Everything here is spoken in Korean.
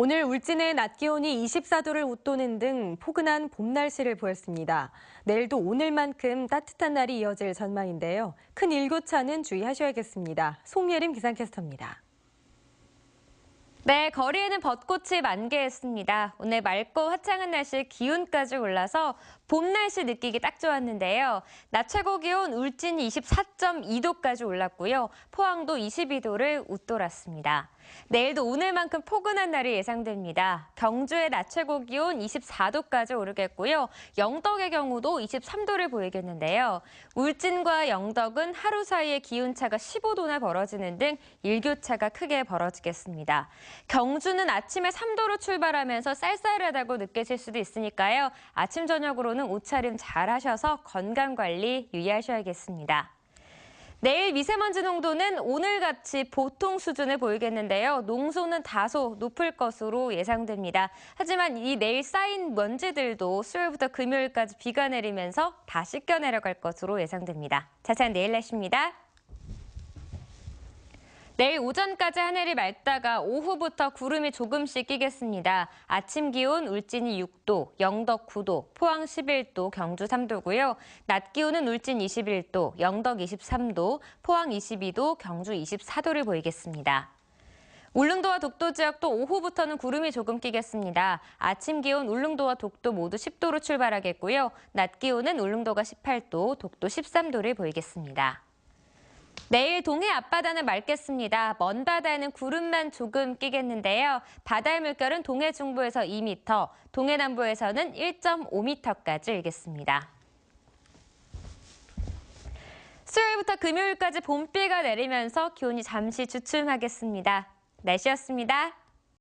오늘 울진의 낮 기온이 24도를 웃도는 등 포근한 봄 날씨를 보였습니다. 내일도 오늘만큼 따뜻한 날이 이어질 전망인데요. 큰 일교차는 주의하셔야겠습니다. 송예림 기상캐스터입니다. 네, 거리에는 벚꽃이 만개했습니다. 오늘 맑고 화창한 날씨 기온까지 올라서 봄 날씨 느끼기 딱 좋았는데요. 낮 최고 기온 울진이 24.2도까지 올랐고요. 포항도 22도를 웃돌았습니다. 내일도 오늘만큼 포근한 날이 예상됩니다. 경주의 낮 최고 기온 24도까지 오르겠고요. 영덕의 경우도 23도를 보이겠는데요. 울진과 영덕은 하루 사이에 기온차가 15도나 벌어지는 등 일교차가 크게 벌어지겠습니다. 경주는 아침에 3도로 출발하면서 쌀쌀하다고 느껴질 수도 있으니까요. 아침 저녁으로는 옷차림 잘 하셔서 건강 관리 유의하셔야겠습니다. 내일 미세먼지 농도는 오늘같이 보통 수준을 보이겠는데요. 농소는 다소 높을 것으로 예상됩니다. 하지만 이 내일 쌓인 먼지들도 수요일부터 금요일까지 비가 내리면서 다 씻겨 내려갈 것으로 예상됩니다. 자세한 내일 날씨입니다. 내일 오전까지 하늘이 맑다가 오후부터 구름이 조금씩 끼겠습니다. 아침 기온 울진이 6도, 영덕 9도, 포항 11도, 경주 3도고요. 낮 기온은 울진 21도, 영덕 23도, 포항 22도, 경주 24도를 보이겠습니다. 울릉도와 독도 지역도 오후부터는 구름이 조금 끼겠습니다. 아침 기온 울릉도와 독도 모두 10도로 출발하겠고요. 낮 기온은 울릉도가 18도, 독도 13도를 보이겠습니다. 내일 동해 앞바다는 맑겠습니다. 먼 바다에는 구름만 조금 끼겠는데요. 바다의 물결은 동해 중부에서 2m, 동해 남부에서는 1.5m까지 일겠습니다. 수요일부터 금요일까지 봄비가 내리면서 기온이 잠시 주춤하겠습니다. 날씨였습니다.